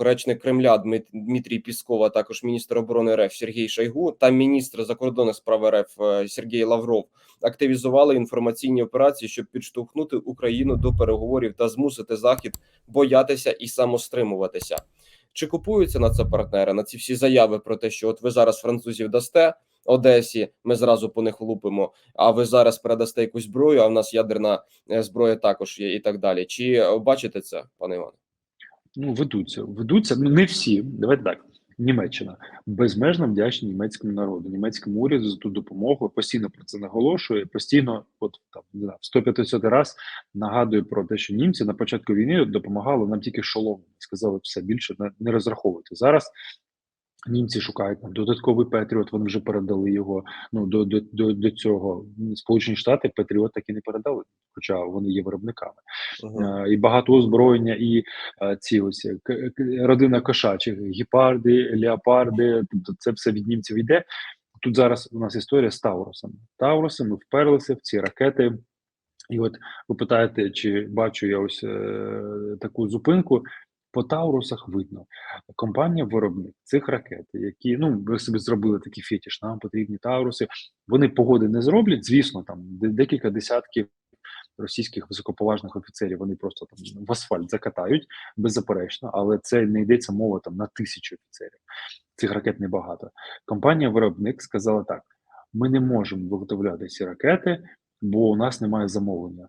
речник Кремля Дмит- Дмитрій Пісков, а також міністр оборони РФ Сергій Шойгу та міністр закордонних справ РФ е, Сергій Лавров активізували інформаційні операції, щоб підштовхнути Україну до переговорів та змусити Захід боятися і самостримуватися. Чи купуються на це партнери на ці всі заяви про те, що от ви зараз французів дасте Одесі, ми зразу по них лупимо, а ви зараз передасте якусь зброю, а в нас ядерна е, зброя також є і так далі. Чи бачите це, пане Іване? Ну, ведуться, ведуться, ну не всі. Давайте так. Німеччина безмежно вдячна німецькому народу, німецькому уряду за ту допомогу. Постійно про це наголошує. Постійно, от там не знаю, в 150 раз нагадує про те, що німці на початку війни допомагали нам тільки шолом. Сказали все більше не розраховувати зараз. Німці шукають там додатковий Петріот. Вони вже передали його. Ну до, до, до, до цього Сполучені Штати Петріот так і не передали, хоча вони є виробниками. Е, і багато озброєння, і е, ці ось е, к- к- родина кошачих, гепарди, леопарди. Тобто це все від німців йде. Тут зараз у нас історія з Таурусами. Таурусами ми вперлися в ці ракети. І от ви питаєте, чи бачу я ось е, таку зупинку. По Таурусах видно, компанія виробник цих ракет, які ну ви собі зробили такий фетіш, нам потрібні Тауруси. Вони погоди не зроблять. Звісно, там декілька десятків російських високоповажних офіцерів вони просто там в асфальт закатають беззаперечно, але це не йдеться мова там на тисячу офіцерів. Цих ракет небагато. Компанія виробник сказала так: ми не можемо виготовляти ці ракети, бо у нас немає замовлення.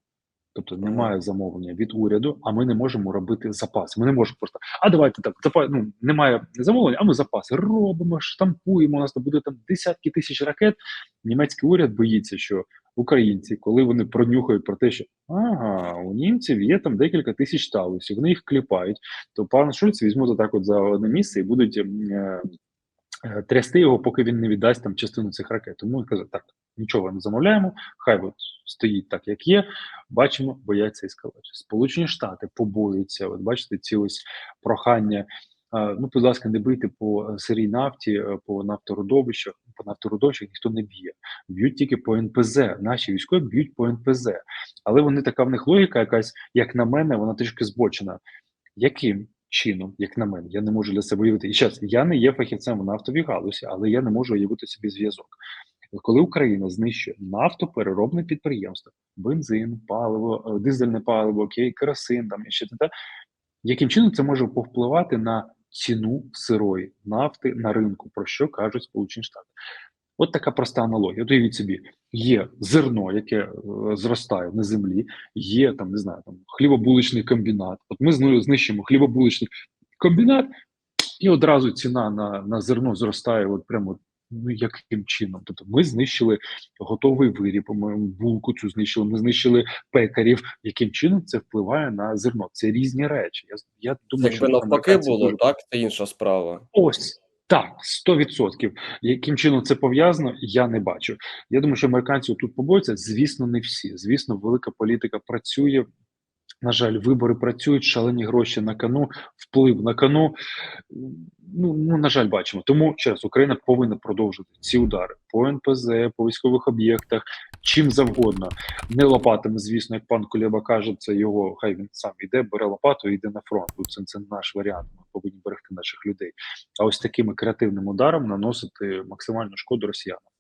Тобто немає замовлення від уряду, а ми не можемо робити запас. Ми не можемо просто, а давайте так, запас, ну, немає замовлення, а ми запаси робимо, штампуємо. У нас буде там десятки тисяч ракет. Німецький уряд боїться, що українці, коли вони пронюхають про те, що ага, у німців є там декілька тисяч талусів, вони їх кліпають, то пан Шульц візьмуть отак от за одне місце і будуть ем, е, трясти його, поки він не віддасть там частину цих ракет. Тому він каже, так, нічого не замовляємо, хай от стоїть так, як є. Бачимо, бояться ескалації. Сполучені Штати побоюються. От бачите, ці ось прохання. е, Ну, будь ласка, не бийте по е, сирій нафті, е, по нафтородовищах. По нафтородовищах ніхто не б'є. Б'ють тільки по НПЗ. Наші військові б'ють по НПЗ. Але вони така в них логіка, якась, як на мене, вона трішки збочена. Яким чином, як на мене, я не можу для себе уявити. І зараз я не є фахівцем в нафтовій галузі, але я не можу уявити собі зв'язок. Коли Україна знищує нафтопереробне підприємство, бензин, паливо, е, дизельне паливо, окей, керосин, там і ще те, яким чином це може повпливати на ціну сирої нафти на ринку, про що кажуть Сполучені Штати? От така проста аналогія. От уявіть собі, є зерно, яке е, зростає на землі, є там, не знаю, там хлібобуличний комбінат. От ми знищимо хлібобуличний комбінат, і одразу ціна на, на зерно зростає, от прямо ну яким чином? Тобто ми знищили готовий виріб, ми булку цю знищили, ми знищили пекарів. Яким чином це впливає на зерно? Це різні речі. Я, я думаю, Якби що навпаки було, дуже- так це інша справа. Ось так, 100%. Яким чином це пов'язано, я не бачу. Я думаю, що американці тут побоюються. Звісно, не всі. Звісно, велика політика працює. На жаль, вибори працюють, шалені гроші на кону, вплив на кону. Ну, ну на жаль, бачимо. Тому ще раз Україна повинна продовжити ці удари по НПЗ, по військових об'єктах, чим завгодно. Не лопатами, звісно, як пан Кулеба каже, це його. Хай він сам іде, бере лопату і йде на фронт. Це, це наш варіант. Ми повинні берегти наших людей. А ось такими креативним ударом наносити максимальну шкоду росіянам.